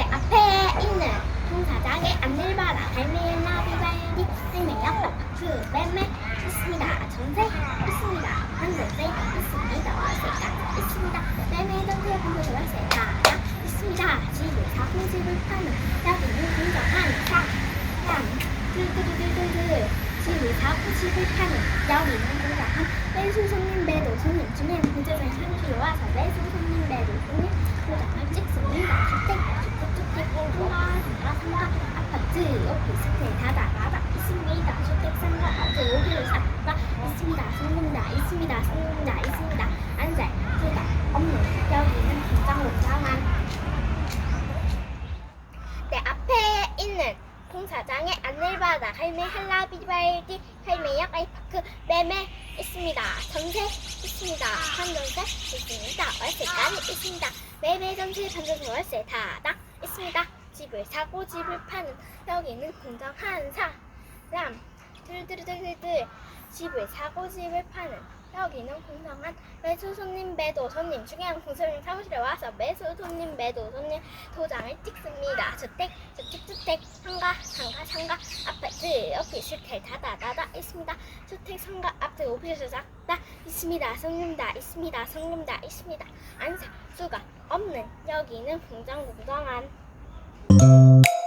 내 앞에 있는 공사장에 안내를 받아 할매의 나비발디 할매역 아파트 매매 있습니다. 전세 있습니다. 한전세 있습니다. 월세가 있습니다. 매매 전세 공사 월세 다 있습니다. 집을 사고 집을 파는 여기는 공정한 사람 두두두두두두 집을 사고 집을 파는 여기는 공정한 매수 손님 배도 손님 중에 부재생 한끼 와서 매수 손님 배도 손님 도장을 찍습니다 주택 주택 주택 상가 상가 상가 아파트 오피스텔 다다다다 있습니다 주택 상가 아파트 오피스 상가 있습니다 있습니다 있습니다 있습니다 있습니다 안살 수가 없는 여기는 공장 공장한 내 앞에 있는 공사장에 안내를 받아 할매 할라비발디 할매역 아이파크 매매 있습니다. 전세 있습니다. 판전세 있습니다. 월세까지 있습니다. 매매 전세 판전세 월세 다다 있습니다. 집을 사고 집을 파는 여기는 공장 한 사람 들들들들들 집을 사고 집을 파는 여기는 공정한 매수 손님 배도 손님 중요한 공사님 사무실에 와서 매수 손님 배도 손님 도장을 찍습니다. 주택 주택 주택 상가 상가 상가 아파트 오피스 텔 다다 다다 있습니다. 주택 상가 아파트 오피스 다다 있습니다. 성님다 있습니다. 성님다 있습니다. 안살 수가 없는 여기는 공장 공정한 Thank you.